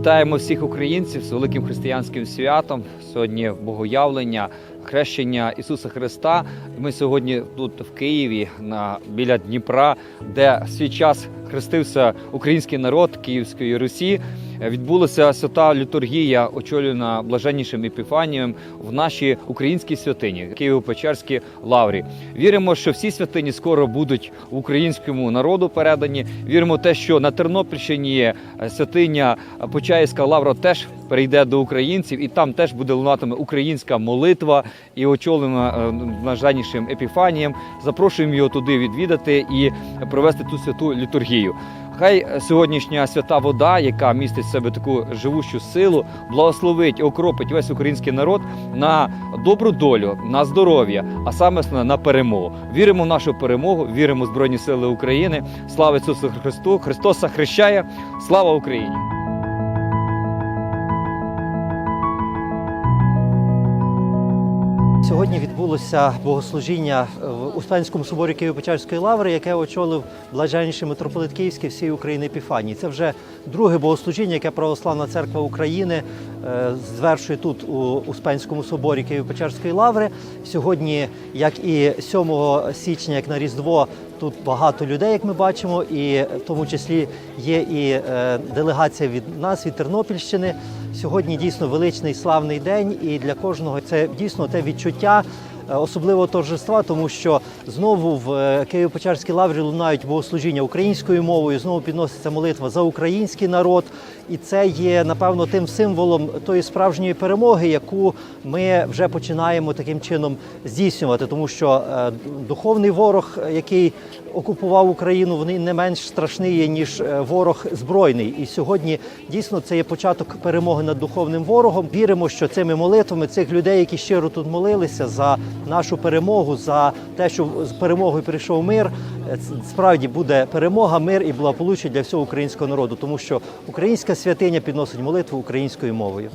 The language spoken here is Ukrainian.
Вітаємо всіх українців з великим християнським святом. Сьогодні Богоявлення, хрещення Ісуса Христа. Ми сьогодні тут в Києві, на біля Дніпра, де свій час хрестився український народ Київської Русі. Відбулася свята літургія, очолювана блаженнішим Епіфанієм в нашій українській святині Києво-Печерській лаврі. Віримо, що всі святині скоро будуть українському народу передані. Віримо в те, що на Тернопільщині святиня Почаївська лавра теж перейде до українців, і там теж буде лунатиме українська молитва і очолена е, блаженнішим Епіфанієм. Запрошуємо його туди відвідати і провести ту святу літургію. Хай сьогоднішня свята вода, яка містить в себе таку живущу силу, благословить і окропить весь український народ на добру долю, на здоров'я, а саме на перемогу. Віримо в нашу перемогу, віримо в Збройні Сили України. Слава Ісусу Христу! Христос захрещає! Слава Україні! Сьогодні відбулося богослужіння в Успенському соборі Києво-Печерської лаври, яке очолив блаженніший митрополит Київський всієї України Епіфаній. Це вже друге богослужіння, яке Православна церква України е, звершує тут у Успенському соборі Києво-Печерської лаври. Сьогодні, як і 7 січня, як на Різдво, тут багато людей, як ми бачимо, і в тому числі є і е, делегація від нас, від Тернопільщини. Сьогодні дійсно величний славний день, і для кожного це дійсно те відчуття. Е, Особливого торжества, тому що знову в е, Києво-Печерській лаврі лунають богослужіння українською мовою, знову підноситься молитва за український народ, і це є напевно тим символом тої справжньої перемоги, яку ми вже починаємо таким чином здійснювати, тому що е, духовний ворог, який окупував Україну, він не менш страшний є ніж ворог збройний. І сьогодні дійсно це є початок перемоги над духовним ворогом. Віримо, що цими молитвами цих людей, які щиро тут молилися за нашу перемогу, за те, що з перемогою прийшов мир. е, Справді буде перемога, мир і благополуччя для всього українського народу, тому що українська святиня підносить молитву українською мовою.